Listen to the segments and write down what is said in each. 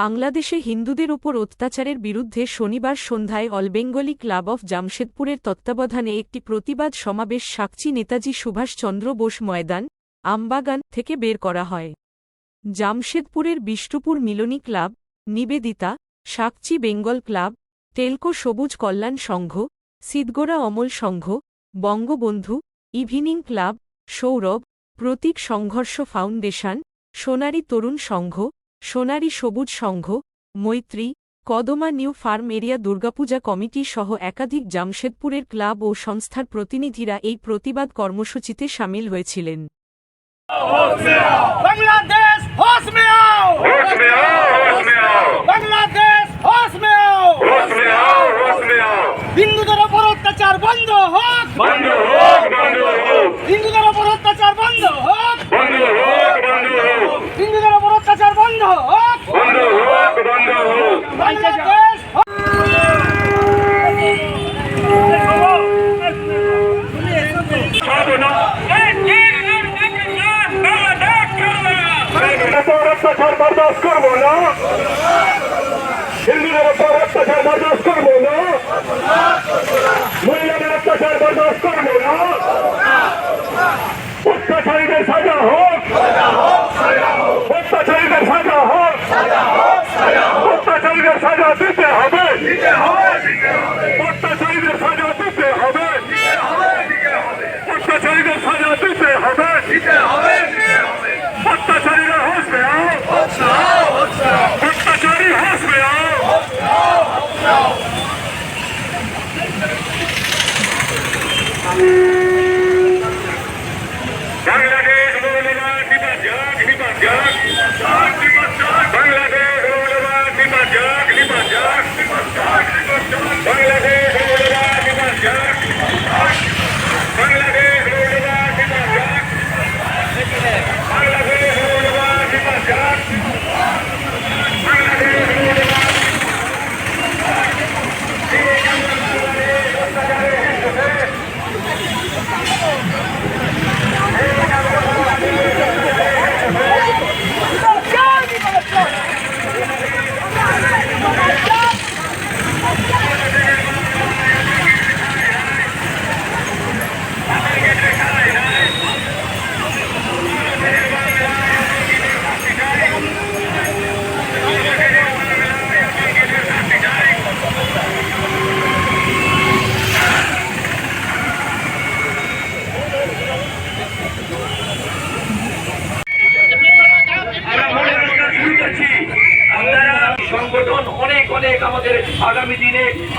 বাংলাদেশে হিন্দুদের ওপর অত্যাচারের বিরুদ্ধে শনিবার সন্ধ্যায় অলবেঙ্গলি ক্লাব অফ জামশেদপুরের তত্ত্বাবধানে একটি প্রতিবাদ সমাবেশ সাকচি নেতাজি সুভাষচন্দ্র বোস ময়দান, আমবাগান থেকে বের করা হয়। জামশেদপুরের Bishnupur Milani club, Nivedita Sakchi Bengal club, Telco Sabuj Kalyan Sangha Sidgora Amal Sangha, Bangabandhu, evening club, Saurav, Pratik Sangharsh foundation Sonali Tarun Sangha Sonari Sabuj Sangha Maitri Kadma new farm area Durga Puja committee সহ একাধিক জামশেদপুরের club ও সংস্থার প্রতিনিধিরা এই প্রতিবাদ কর্মসূচিতে সামিল হয়েছিলেন। হিন্দুদের অত্যাচার বন্ধ হোক! হিন্দুদের অত্যাচার বন্ধ হোক! বন্ধ হোক বন্ধ হোক!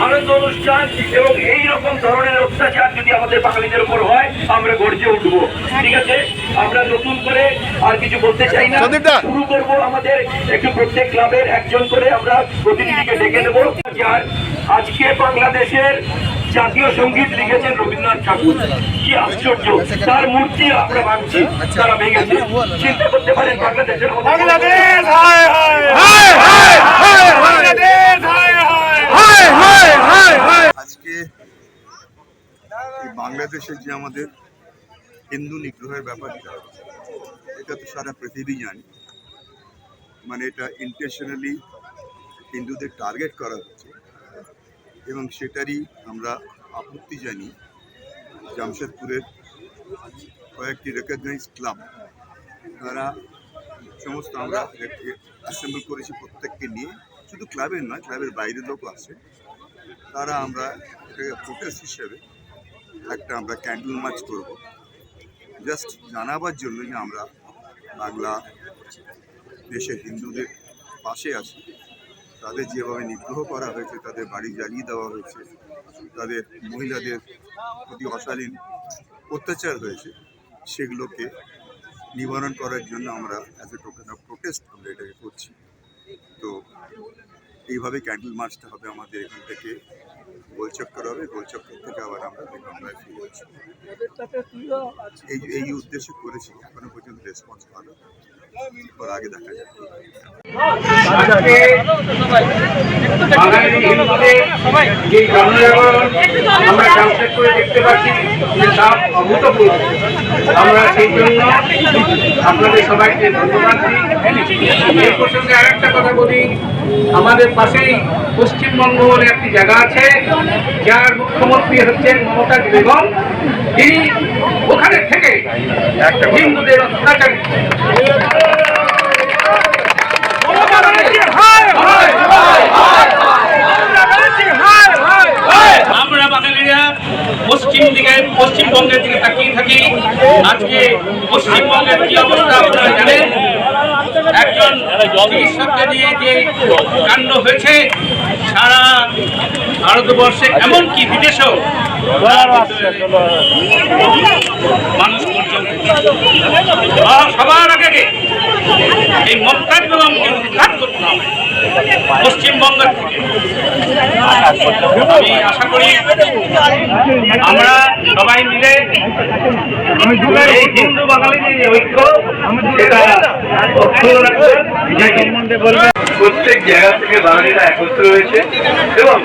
আনন্দ অনুষ্ঠান এবং এই রকম ধরনের অত্যাচার যদি আমাদের বাঙালিদের উপর হয় আমরা গর্জে উঠবো ঠিক আছে আমরা নতুন করে আর কিছু বলতে চাই না শুরু করব আমাদের একটু প্রত্যেক ক্লাবের একজন করে আমরা প্রতিনিধিকে ডেকে নেব আর আজকে বাংলাদেশের জাতীয় সংগীত লিখেছেন রবীন্দ্রনাথ ঠাকুর কি আশ্চর্য তার মূর্তি আমরা ভাঙছি তারা ভেঙেছে চিন্তা করতে পারেন বাংলাদেশের বাংলাদেশ হায় হায় বাংলাদেশ হায় হায় আজকে বাংলাদেশে যে আমাদের হিন্দু নিগ্রহের ব্যাপারটা এটা তো সারা পৃথিবী জানি। মানে এটা ইন্টেনশনালি হিন্দুদের টার্গেট করা হচ্ছে। এবং সেটারই আমরা আপত্তি জানি জামশেদপুরের কয়েকটি রেকগনাইজ ক্লাব তারা সমস্ত আমরা অ্যাসেম্বল করেছি প্রত্যেককে নিয়ে। শুধু ক্লাবের নয় ক্লাবের বাইরের লোকও আছে। তারা আমরা এটাকে প্রোটেস্ট হিসেবে একটা আমরা ক্যান্ডেল মার্চ করব। জাস্ট জানাবার জন্য যে আমরা বাংলা দেশে হিন্দুদের পাশে আছি। তাদের যেভাবে নিগ্রহ করা হয়েছে, তাদের বাড়ি জ্বালিয়ে দেওয়া হয়েছে, তাদের মহিলাদের প্রতি অশালীন অত্যাচার হয়েছে, সেগুলোকে নিবারণ করার জন্য আমরা as a token of protest আমরা এটাকে করছি। তো এইভাবে ক্যান্ডেল মার্চটা হবে আমাদের এখান থেকে। গোলচক্কর হবে। গোলচক্কর থেকে আবার আমরা গঙ্গায় ফিরে আসব। এই এই উদ্দেশ্যে করেছি। এখনও পর্যন্ত রেসপন্স ভালো এরপর আগে দেখা যাবে আমরা ট্রান্সলেট করে দেখতে পাচ্ছি আমরা সেই জন্য আপনাদের সবাইকে ধন্যবাদ দিই। এই প্রসঙ্গে আর একটা কথা বলি। আমাদের পাশেই পশ্চিমবঙ্গ বলে একটি জায়গা আছে, যার মুখ্যমন্ত্রী হচ্ছেন মমতা বেগম। তিনি ওখানে থেকে হিন্দুদের পশ্চিম দিকে, পশ্চিমবঙ্গের দিকে তাকিয়ে থাকি। আজকে পশ্চিমবঙ্গের কি অবস্থা আপনারা জানেন? একজন চিকিৎসককে নিয়ে যে কাণ্ড হয়েছে সারা ভারতবর্ষে, এমনকি বিদেশেও মানুষ পর্যন্ত। সবার আগে এই মক্কার বেগমকে উদ্ঘাত করতে হবে। পশ্চিমবঙ্গের আমি আশা করি আমরা সবাই মিলে এই হিন্দু বাঙালি যে ঐক্য সেটা বলবেন প্রত্যেক জায়গা থেকে বাঙালিরা একত্র হয়েছে এবং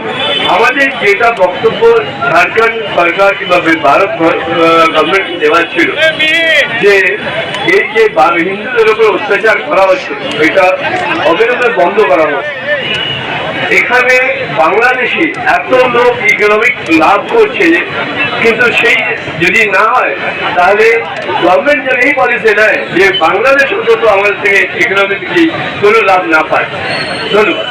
আমাদের যেটা বক্তব্য ঝাড়খণ্ড সরকার কিংবা ভারত গভর্নমেন্ট দেওয়ার ছিল, যে এই যে হিন্দুদের উপর অত্যাচার করা হচ্ছে, এটা অবিলম্বে বন্ধ করা হোক। এখানে বাংলাদেশি এত লোক ইকোনমিক লাভ করছে কিন্তু সেই যদি না হয়, তাহলে গভর্নমেন্ট যেন এই পলিসি নেয় যে বাংলাদেশ অন্তত আমাদের থেকে ইকোনমিকলি কোনো লাভ না পায়। ধন্যবাদ।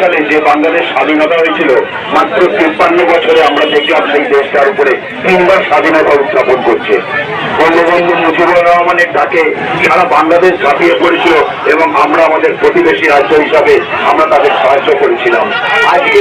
সালে যে বাংলাদেশ স্বাধীনতা হয়েছিল, মাত্র তিপ্পান্ন বছরে আমরা দেখলাম সেই দেশটার উপরে তিনবার স্বাধীনতা উদযাপন করছে। বঙ্গবন্ধু মুজিবুর রহমানের ডাকে সারা বাংলাদেশ ঝাঁপিয়ে পড়েছিল এবং আমরা আমাদের প্রতিবেশী রাজ্য হিসাবে আমরা তাদের সাহায্য করেছিলাম। আজকে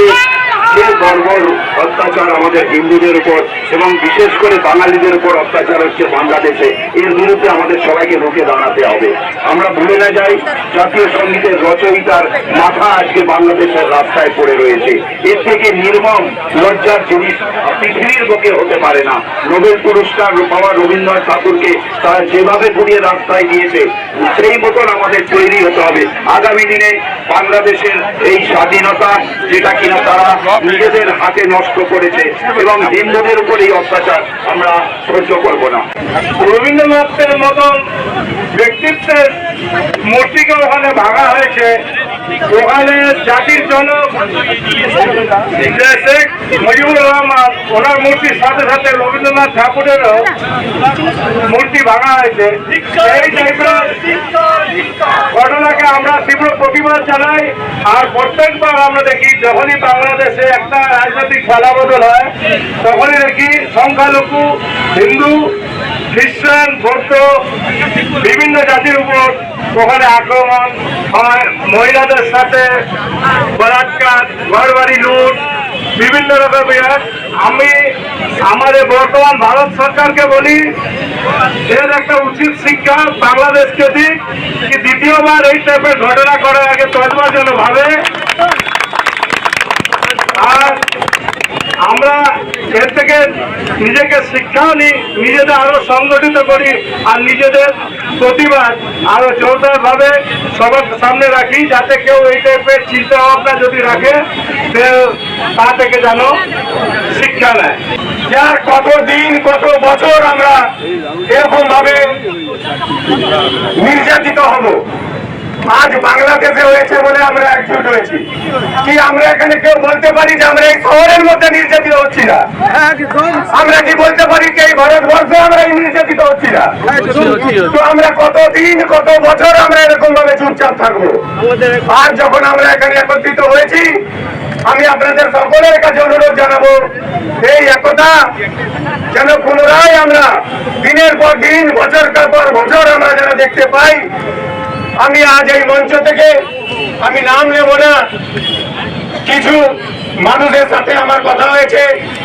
যে বর্বর অত্যাচার আমাদের হিন্দুদের উপর এবং বিশেষ করে বাঙালিদের উপর অত্যাচার হচ্ছে বাংলাদেশে, এর বিরুদ্ধে আমাদের সবাইকে রুখে দাঁড়াতে হবে। আমরা ভুলে না যাই, জাতীয় সঙ্গীতের রচয়িতার মাথা আজকে বাংলাদেশের রাস্তায় পড়ে রয়েছে। এর থেকে নির্মম, লজ্জার জিনিস পৃথিবীর বুকে হতে পারে না। নোবেল পুরস্কার পাওয়া রবীন্দ্রনাথ ঠাকুরকে তারা যেভাবে ঘুরিয়ে রাস্তায় দিয়েছে, সেই মতন আমাদের আগামী দিনে বাংলাদেশের এই স্বাধীনতা যেটা কিনা তারা নিজেদের হাতে নষ্ট করেছে এবং হিন্দুদের উপর এই অত্যাচার আমরা সহ্য করব না। রবীন্দ্রনাথের মতন ব্যক্তিত্বের মূর্তিকে ওখানে ভাঙা হয়েছে? ওখানে জাতির জনক শেখ মুজিবুর রহমান ওনার মূর্তির সাথে সাথে রবীন্দ্রনাথ ঠাকুরেরও মূর্তি ভাঙা হয়েছে। এই টাইপের ঘটনাকে আমরা তীব্র প্রতিবাদ জানাই। আর প্রত্যেকবার আমরা দেখি, যখনই বাংলাদেশে একটা রাজনৈতিক ফলাবদল হয়, তখনই দেখি সংখ্যালঘু, হিন্দু, খ্রিস্টান, বৌদ্ধ, বিভিন্ন জাতির উপর ওখানে আক্রমণ হয়। মহিলাদের সাথে বলাৎকার, ঘরবাড়ি লুট বিভিন্ন রকমের আমি আমাদের বর্তমান ভারত সরকারকে বলি, এর একটা উচিত শিক্ষা বাংলাদেশকে দিক, কি দ্বিতীয়বার এই টাইপের ঘটনা করার আগে তদবার জন্য ভাবে। আর আমরা এর থেকে নিজেকে শিক্ষাও নিই নিজেদের আরও সংগঠিত করি, আর নিজেদের প্রতিবাদ আরও জোরদার ভাবে সবার সামনে রাখি, যাতে কেউ এই টাইপের চিন্তা ভাবনা যদি রাখে তা থেকে যেন শিক্ষা নেয়। যার কত দিন, কত বছর আমরা এরকম ভাবে নির্যাতিত হব আজ বাংলাদেশে হয়েছে বলে আমরা একজুট হয়েছি। কি আমরা এখানে কেউ বলতে পারি যে আমরা এই শহরের মধ্যে নির্যাতিত হচ্ছি না? আমরা কি বলতে পারি যে এই ভারতবর্ষে আমরা নির্যাতিত হচ্ছি না? তো আমরা কত দিন কত বছর আমরা এরকম ভাবে চুপচাপ থাকব? আর যখন আমরা এখানে একত্রিত হয়েছি আমি আপনাদের সকলের কাছে অনুরোধ জানাব এই একতা যেন পুনরায় আমরা দিনের পর দিন বছর পর বছর আমরা যেন দেখতে পাই আমি আজ এই মঞ্চ থেকে আমি নাম নেব না। কিছু মানুষের সাথে আমার কথা হয়েছে,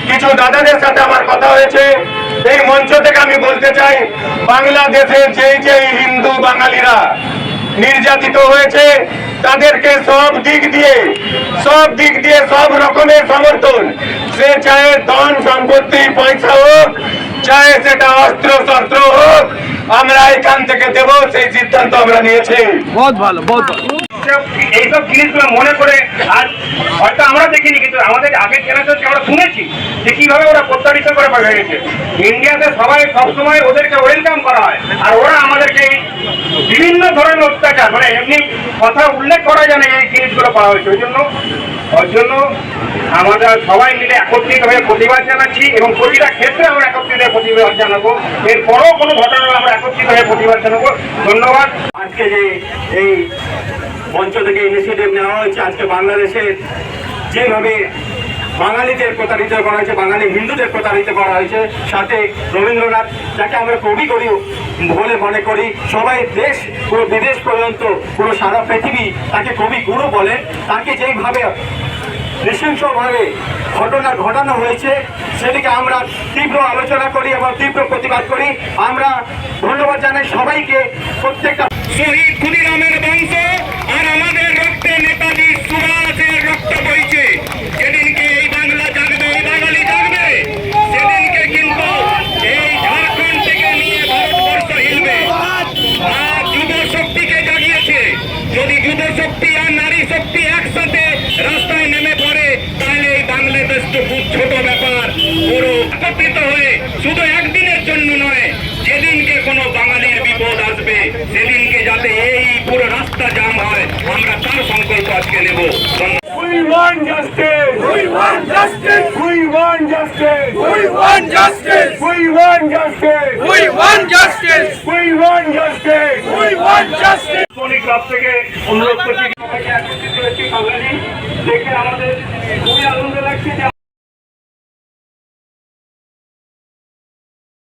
কিছু দাদাদের সাথে আমার কথা হয়েছে। এই মঞ্চ থেকে আমি বলতে চাই, বাংলাদেশের যেই যেই হিন্দু বাঙালিরা নির্যাতিত হয়েছে, তাদেরকে সব দিক দিয়ে, সব দিক দিয়ে সব রকমের সমর্থন সে চায় ধন, সম্পত্তি, পয়সা হোক চাহে সেটা অস্ত্র শস্ত্র হোক আমরা এখান থেকে দেব সেই সিদ্ধান্ত আমরা নিয়েছি। এইসব জিনিসগুলো মনে করে আজ হয়তো আমরা দেখিনি কিন্তু আমাদের আগের জেনারেশনকে আমরা শুনেছি যে কীভাবে ওরা প্রত্যারিত করে গেছে। ইন্ডিয়াতে সবাই সবসময় ওদেরকে ওয়েলকাম করা হয় আর ওরা আমাদেরকে বিভিন্ন ধরনের অত্যাচার মানে এমনি কথা উল্লেখ করা যায় না এই জিনিসগুলো করা হয়েছে। ওই জন্য ওই জন্য আমরা সবাই মিলে একত্রিত হয়ে প্রতিবাদ জানাচ্ছি এবং প্রতিটা ক্ষেত্রে আমরা একত্রিত হয়ে প্রতিবাদ জানাব। এরপরও কোনো ঘটনা আমরা একত্রিত হয়ে প্রতিবাদ জানাব। ধন্যবাদ। আজকে যে এই মঞ্চ থেকে ইনিশিয়েটিভ নেওয়া হয়েছে, আজকে বাংলাদেশের যেভাবে বাঙালিদের প্রতারিত করা হয়েছে, বাঙালি হিন্দুদের প্রতারিত করা হয়েছে। সাথে রবীন্দ্রনাথ, যাকে আমরা কবি করি বলে মনে করি, সবাই দেশ, পুরো বিদেশ পর্যন্ত, পুরো সারা পৃথিবী তাকে কবি গুরু বলেন তাকে যেইভাবে নৃশংসভাবে ঘটনা ঘটানো হয়েছে, সেদিকে আমরা তীব্র আলোচনা করি এবং তীব্র প্রতিবাদ করি। আমরা ধন্যবাদ জানাই সবাইকে প্রত্যেকটা শহীদ ক্ষুদিরামের বংশ আর আমাদের রক্তে নেতাজি সুভাষের রক্ত বইছে যেদিনকে এই বাংলা জাগবে এই বাঙালি জাগবে সেদিনকে কিন্তু এই ঝাড়খণ্ড থেকে নিয়ে ভারতবর্ষ হিলবে আর যুব শক্তিকে জাগিয়েছে যদি যুব শক্তি আর নারী শক্তি একসাথে রাস্তায় নেমে পড়ে তাহলে এই বাংলাদেশ তো খুব ছোট ব্যাপার পুরো একত্রিত হয়ে শুধু একদিনের জন্য নয় যেদিনকে কোনো বাঙালির বিপদ আসবে সেদিনকে যাতে এই পুরো রাস্তা জাম হয় আমরা তার সংকল্প আজকে নেব We want justice. We want justice. We want justice. We want justice. We want justice. We want justice. We want justice. We want justice. Soni club থেকে অনুরোধ করছি সবাইকে একত্রিত হয়েছি বাঙালি দেখে আমাদের খুবই আনন্দ লাগছে যে